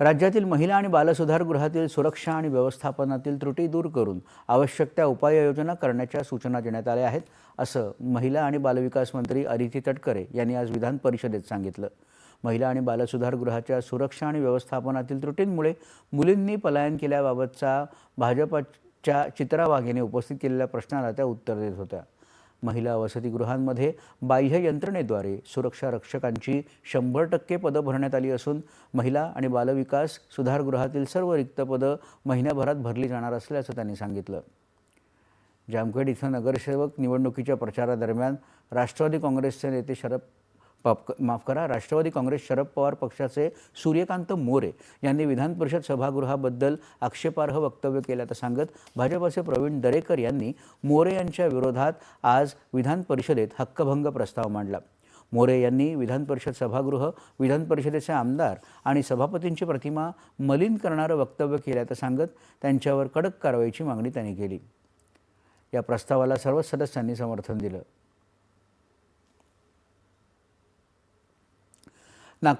राज्यातील महिला आणि बालसुधारगृहातील सुरक्षा आणि व्यवस्थापनातील त्रुटी दूर करून आवश्यक त्या उपाययोजना करण्याच्या सूचना देण्यात आल्या आहेत असं महिला आणि बालविकास मंत्री अदिती तटकरे यांनी आज विधान परिषदेत सांगितलं. महिला आणि बालसुधारगृहाच्या सुरक्षा आणि व्यवस्थापनातील त्रुटींमुळे मुलींनी पलायन केल्याबाबतचा भाजपच्या चित्रा वाघेने उपस्थित केलेल्या प्रश्नाला त्या उत्तर देत होत्या. महिला वसतिगृहांमध्ये बाह्य यंत्रणेद्वारे सुरक्षा रक्षकांची शंभर टक्के पदं भरण्यात आली असून महिला आणि बालविकास सुधारगृहातील सर्व रिक्त पदं महिन्याभरात भरली जाणार असल्याचं त्यांनी सांगितलं. जामखेड इथं नगरसेवक निवडणुकीच्या प्रचारादरम्यान राष्ट्रवादी काँग्रेसचे नेते शरद पाप माफ करा राष्ट्रवादी काँग्रेस शरद पवार पक्षाचे सूर्यकांत मोरे यांनी विधान परिषद सभागृहाबद्दल आक्षेपार्ह वक्तव्य केल्याचं सांगत भाजपचे प्रवीण दरेकर यांनी मोरे यांच्या विरोधात आज विधान परिषदेत हक्कभंग प्रस्ताव मांडला. मोरे यांनी विधान परिषद सभागृह विधान परिषदेचे आमदार आणि सभापतींची प्रतिमा मलिन करणारं वक्तव्य केल्याचं सांगत त्यांच्यावर कडक कारवाईची मागणी त्यांनी केली. या प्रस्तावाला सर्वच सदस्यांनी समर्थन दिलं. Now,